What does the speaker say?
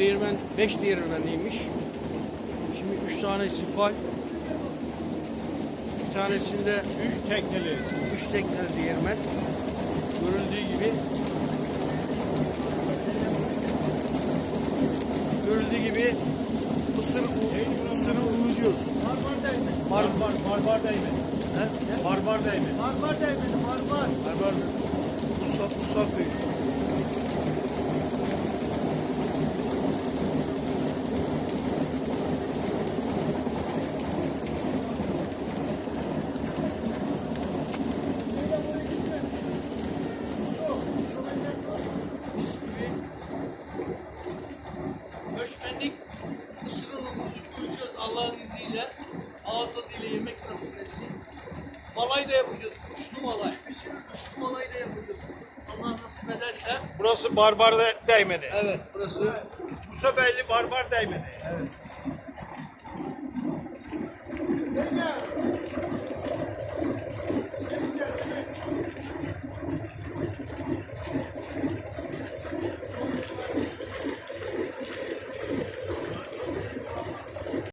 Değirmen 5 değirmenliymiş. Şimdi 3 tanesi fal. Bir tanesinde Üç tekneli. 3 tekner değirmen. Görüldüğü gibi Görüldüğü gibi mısır, mısırı uğurluyoruz. Barbar Barbar, barbar değmeni. He? Barbar değmeni. Barbar değmeni, barbar. Barbar Musa, Musa Köyü. bisküvi, göçmenlik ısırımımızı koyacağız Allah'ın izniyle. Ağız tadıyla yemek nasıl etsin. Malay da yapacağız. Kuşlu malay. Kuşlu malay da yapacağız. Allah nasip ederse. Burası barbar de değmedi. Evet burası. Musa Beyli barbar değmedi. Evet. Ne güzel.